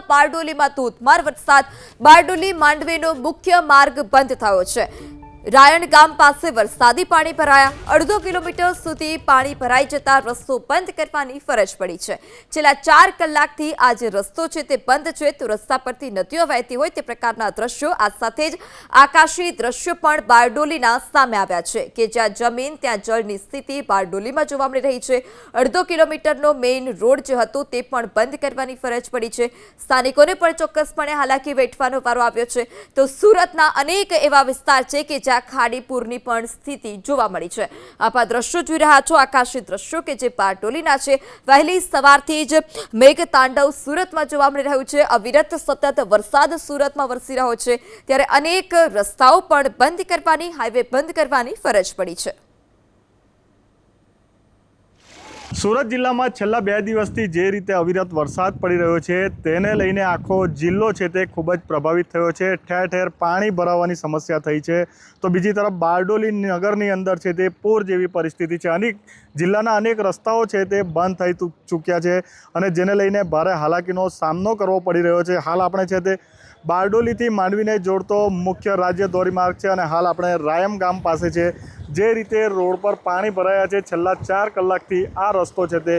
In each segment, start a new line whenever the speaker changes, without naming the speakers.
સુરતના બારડોલીમાં ધોધમાર વરસાદ. બારડોલી માંડવીનો મુખ્ય માર્ગ બંધ થયો છે. રાયણ ગામ પાસે વરસાદી પાણી ભરાયા. અડધો કિલોમીટર સુધી પાણી ભરાઈ જતા રસ્તો બંધ કરવાની ફરજ પડી છે. છેલ્લા ચાર કલાકથી આ જે રસ્તો છે તે બંધ છે. તો રસ્તા પરથી નદીઓ વહેતી હોય તે પ્રકારના દ્રશ્યો આ સાથે જ આકાશી દ્રશ્યો પણ બારડોલીના સામે આવ્યા છે કે જ્યાં જમીન, ત્યાં જળની સ્થિતિ બારડોલીમાં જોવા મળી રહી છે. અડધો કિલોમીટરનો મેઇન રોડ જે હતો તે પણ બંધ કરવાની ફરજ પડી છે. સ્થાનિકોને પણ ચોક્કસપણે હાલાકી વેઠવાનો વારો આવ્યો છે. તો સુરતના અનેક એવા વિસ્તાર છે કે જ્યાં ખાડીપુરની પણ સ્થિતિ જોવા મળી છે. આપ આ દ્રશ્યો જોઈ રહ્યા છો, આકાશી દ્રશ્યો કે જે પાટોલીના છે. વહેલી સવારથી જ મેઘ તાંડવ સુરતમાં જોવા મળી રહ્યું છે. અવિરત સતત વરસાદ સુરતમાં વરસી રહ્યો છે. ત્યારે અનેક રસ્તાઓ પણ બંધ કરવાની હાઈવે બંધ કરવાની ફરજ પડી છે.
સુરત જિલ્લામાં છેલ્લા બે દિવસથી જે રીતે અવિરત વરસાદ પડી રહ્યો છે, તેને લઈને આખો જિલ્લો છે તે ખૂબ જ પ્રભાવિત થયો છે. ઠેર ઠેર પાણી ભરાવાની સમસ્યા થઈ છે. તો બીજી તરફ બારડોલી નગરની અંદર છે તે પૂર જેવી પરિસ્થિતિ છે. અનેક જિલ્લાના અનેક રસ્તાઓ છે તે બંધ થઈ ચૂક્યા છે અને જેને લઈને ભારે હાલાકીનો સામનો કરવો પડી રહ્યો છે. હાલ આપણે છે તે બારડોલીથી માંડવીને જોડતો મુખ્ય રાજ્ય ધોરીમાર્ગ છે અને હાલ આપણે રાયમ ગામ પાસે છે. જે રીતે રોડ પર પાણી ભરાયા છે, છેલ્લા ચાર કલાકથી આ રસ્તો છે તે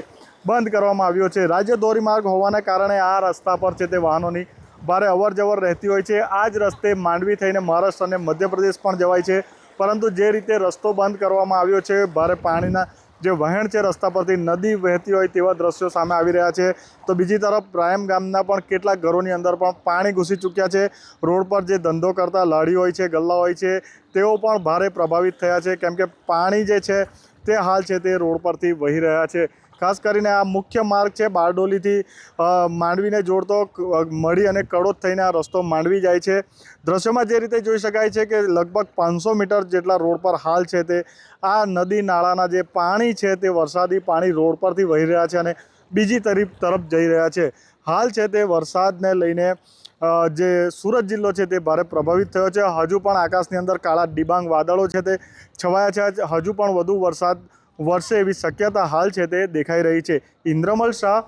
બંધ કરવામાં આવ્યો છે. રાજ્ય ધોરીમાર્ગ હોવાના કારણે આ રસ્તા પર છે તે વાહનોની ભારે અવરજવર રહેતી હોય છે. આ જ રસ્તે માંડવી થઈને મહારાષ્ટ્ર અને મધ્યપ્રદેશ પણ જવાય છે. પરંતુ જે રીતે રસ્તો બંધ કરવામાં આવ્યો છે, ભારે પાણીના જે વહેણ છે રસ્તા પરથી નદી વહેતી હોય તેવા દ્રશ્યો સામે આવી રહ્યા છે. તો બીજી તરફ પ્રાયમ ગામના પણ કેટલાક ઘરોની અંદર પણ પાણી ઘૂસી ચૂક્યા છે. રોડ પર જે ધંધો કરતા લાડી હોય છે, ગલ્લા હોય છે, તેઓ પણ ભારે પ્રભાવિત થયા છે. કેમ કે પાણી જે છે તે હાલ છે તે રોડ પરથી વહી રહ્યા છે. ખાસ કરીને આ મુખ્ય માર્ગ છે બારડોલીથી માંડવીને જોડતો મળી અને કડોદ થઈને આ રસ્તો માંડવી જાય છે. દ્રશ્યમાં જે રીતે જોઈ શકાય છે કે લગભગ પાંચસો મીટર જેટલા રોડ પર હાલ છે તે, આ નદી નાળાના જે પાણી છે તે વરસાદી પાણી રોડ પરથી વહી રહ્યા છે અને બીજી તરફ તરફ જઈ રહ્યા છે. હાલ છે તે વરસાદને લઈને જે સુરત જિલ્લો છે તે ભારે પ્રભાવિત થયો છે. હજુ પણ આકાશની અંદર કાળા ડિબાંગ વાદળો છે તે છવાયા છે. હજુ પણ વધુ વરસાદ વરસે એવી શક્યતા હાલ છે તે દેખાઈ રહી છે. ઇન્દ્રમલ શાહ